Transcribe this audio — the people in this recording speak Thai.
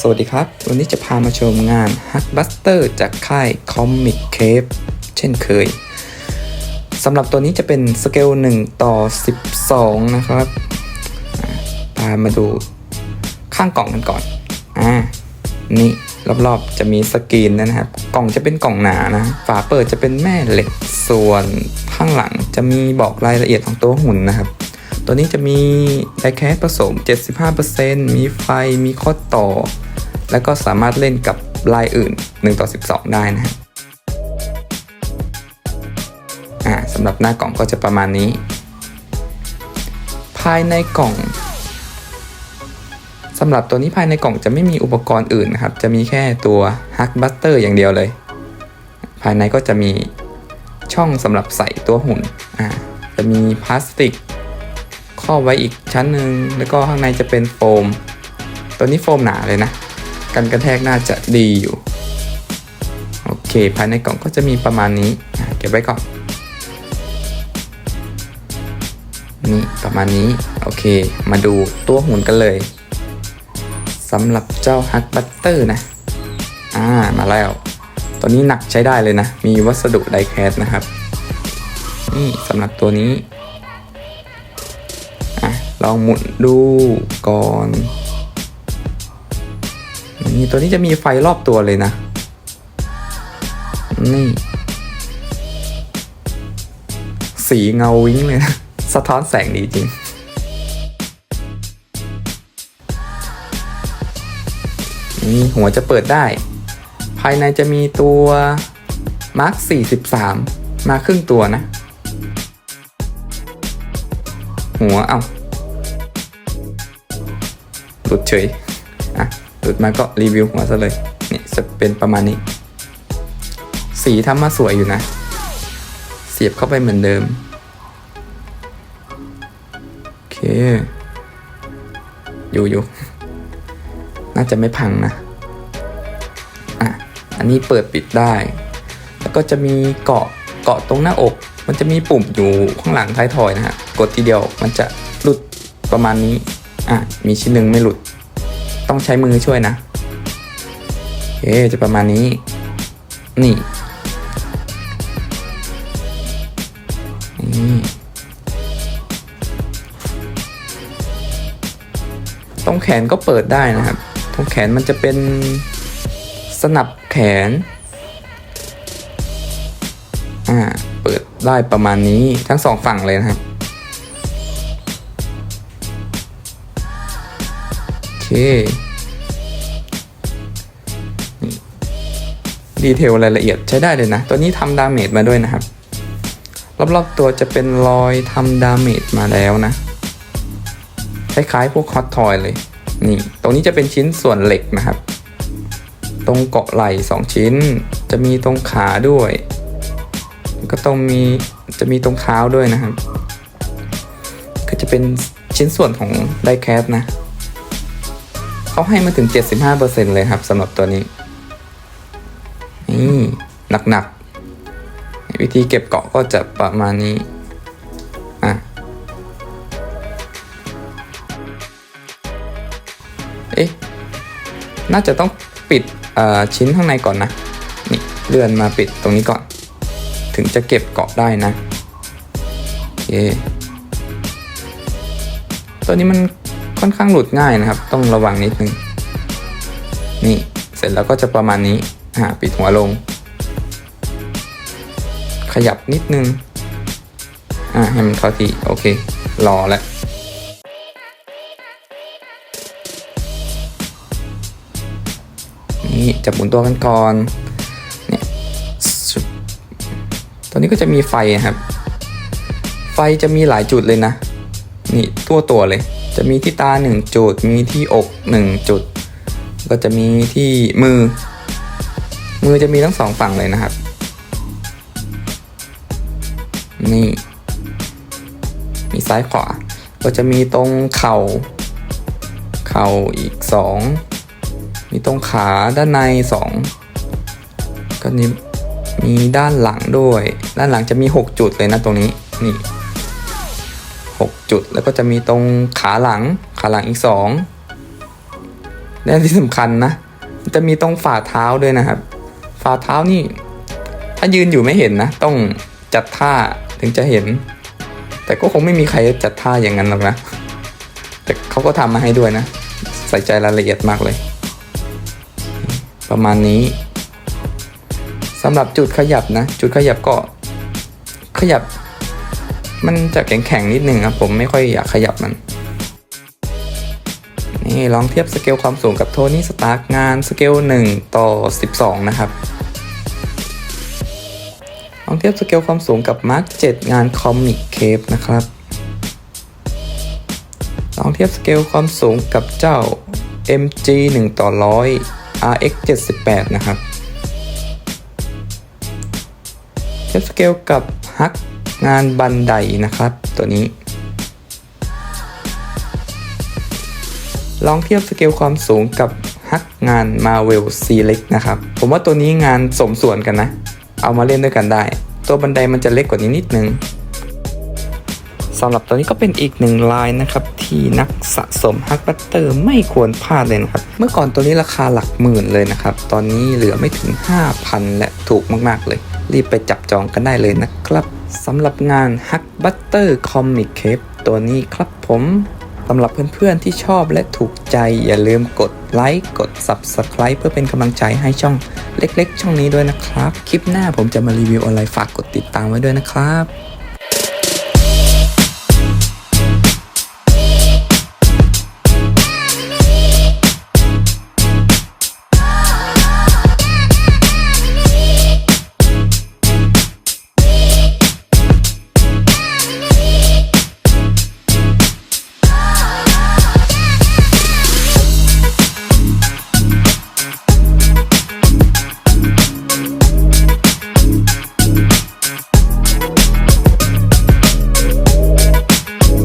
สวัสดีครับ วันนี้จะพามาชมงาน Huckbuster จากค่าย Comic Cave เช่นเคยสำหรับตัวนี้จะเป็นสเกล 1 ต่อ 12 นะครับพามาดูข้างกล่องกันก่อนอ่านี่รอบๆจะมีสกรีนนะครับ กล่องจะเป็นกล่องหนานะ ฝาเปิดจะเป็นแม่เหล็กส่วนข้างหลังจะมีบอกรายละเอียดของตัวหุ่นนะครับ ตัวนี้จะมีไดแคสผสม 75%มีไฟมีข้อต่อ แล้วก็สามารถเล่นกับลายอื่น 1 ต่อ 12 ได้นะครับอ่าสำหรับหน้ากล่องก็จะประมาณนี้ ภายในกล่องสำหรับตัวนี้ภายในกล่องจะไม่มีอุปกรณ์อื่นนะครับ จะมีแค่ตัว Hug Buster อย่างเดียวเลย ภายในก็จะมีช่องสำหรับใส่ตัวหุ่น อ่า จะมีพลาสติก ครอบไว้อีกชั้นหนึ่งแล้วก็ข้างในจะเป็นโฟม ตัวนี้โฟมหนาเลยนะ กันกระแทกน่าจะดีอยู่ โอเค ภายในกล่องก็จะมีประมาณนี้เก็บไว้ก่อนนี่ประมาณนี้ โอเค มาดูตัวหุ่นกันเลยสำหรับเจ้าฮักบัตเตอร์นะ อ่า มาแล้ว ตัวนี้หนักใช้ได้เลยนะ มีวัสดุไดแคสนะครับ นี่สำหรับตัวนี้ ลองหมุนดูก่อนนี่ตัวนี้จะมีไฟรอบตัวเลยนะ นี่ สีเงาวิ้งเลยนะ สะท้อนแสงดีจริง นี่หัวจะเปิดได้ ภายในจะมีตัวมาร์ค43 มาครึ่งตัวนะ หัวเอา้า หลุดเฉยอะหลุดมาก็รีวิวหัวซะเลยเนี่ยจะเป็นประมาณนี้ สีทำมาสวยอยู่นะ เสียบเข้าไปเหมือนเดิมโอเค อยู่อยู่น่าจะไม่พังนะอะอันนี้เปิดปิดได้ แล้วก็จะมีเกาะเกาะตรงหน้าอก มันจะมีปุ่มอยู่ข้างหลังท้ายทอยนะฮะ กดทีเดียวมันจะหลุดประมาณนี้ อะ มีชิ้นหนึ่งไม่หลุด ต้องใช้มือช่วยนะโอเคจะประมาณนี้นี่นี่ตรงแขนก็เปิดได้นะครับ ตรงแขนมันจะเป็นสนับแขน อ่า เปิดได้ประมาณนี้ทั้งสองฝั่งเลยนะครับ ดีเทลรายละเอียดใช้ได้เลยนะ ตัวนี้ทำดาเมจมาด้วยนะครับ รอบๆตัวจะเป็นรอยทำดาเมจมาแล้วนะ คล้ายๆพวกฮอตทอยเลย นี่ ตรงนี้จะเป็นชิ้นส่วนเหล็กนะครับ ตรงเกาะไหล่สองชิ้น จะมีตรงขาด้วย ก็ต้องมี จะมีตรงเท้าด้วยนะครับ ก็จะเป็นชิ้นส่วนของไดแคสนะ เขาให้มาถึง 75%เลยครับสำหรับตัวนี้ นี่หนักๆ วิธีเก็บเกาะก็จะประมาณนี้ อะ เอ๊ะ น่าจะต้องปิดชิ้นข้างในก่อนนะ นี่เลื่อนมาปิดตรงนี้ก่อน ถึงจะเก็บเกาะได้นะ โอเค ตัวนี้มัน ค่อนข้างหลุดง่ายนะครับ ต้องระวังนิดนึง นี่เสร็จแล้วก็จะประมาณนี้อ่าปิดหัวลง ขยับนิดนึงอ่าให้มันเข้าที่โอเครอแล้วนี่จับหมุนตัวกันก่อนเนี่ยตัวนี้ก็จะมีไฟครับ ไฟจะมีหลายจุดเลยนะ นี่ตัวตัวเลย จะมีที่ตาหนึ่งจุด มีที่อกหนึ่งจุด ก็จะมีที่มือ มือจะมีทั้งสองฝั่งเลยนะครับ นี่ มีซ้ายขวา ก็จะมีตรงเข่า เข่าอีกสองมีตรงขาด้านในสองก็นี้มีด้านหลังด้วย ด้านหลังจะมี 6 จุดเลยนะตรงนี้ นี่ 6 จุด แล้วก็จะมีตรงขาหลัง ขาหลังอีก 2 และที่สำคัญนะ จะมีตรงฝ่าเท้าด้วยนะครับ ฝ่าเท้านี่ ถ้ายืนอยู่ไม่เห็นนะ ต้องจัดท่าถึงจะเห็น แต่ก็คงไม่มีใครจัดท่าอย่างนั้นหรอกนะ แต่เขาก็ทำมาให้ด้วยนะ ใส่ใจรายละเอียดมากเลย ประมาณนี้สำหรับจุดขยับนะ จุดขยับก็ขยับ มันจะแข็งๆนิดนึงครับผมไม่ค่อยอยากขยับมัน นี่ลองเทียบสเกลความสูงกับโทนี่สตาร์กงานสเกล1 ต่อ 12 นะครับ ลองเทียบสเกลความสูงกับมาร์ก7งานคอมิกเคปนะครับ ลองเทียบสเกลความสูงกับเจ้า MG 1 ต่อ 100 RX 78 นะครับ เทียบสเกลกับฮัก งานบันไดนะครับ ตัวนี้ ลองเทียบสเกลความสูงกับฮักงาน Marvel Select นะครับ ผมว่าตัวนี้งานสมส่วนกันนะ เอามาเล่นด้วยกันได้ ตัวบันไดมันจะเล็กกว่านี้นิดนึงสำหรับตัวนี้ก็เป็นอีกหนึ่งลายนะครับ ที่นักสะสมฮักบัตเตอร์ไม่ควรพลาดเลยนะครับ เมื่อก่อนตัวนี้ราคาหลักหมื่นเลยนะครับ ตอนนี้เหลือไม่ถึง 5,000 และถูกมาก ๆ เลย รีบไปจับจองกันได้เลยนะครับสำหรับงานฮักบัตเตอร์คอมิกเคปตัวนี้ครับผมสำหรับเพื่อนๆที่ชอบและถูกใจอย่าลืมกดไลค์กด Subscribe เพื่อเป็นกำลังใจให้ช่องเล็กๆ ช่องนี้ด้วยนะครับ คลิปหน้าผมจะมารีวิวอะไรฝากกดติดตามไว้ด้วยนะครับ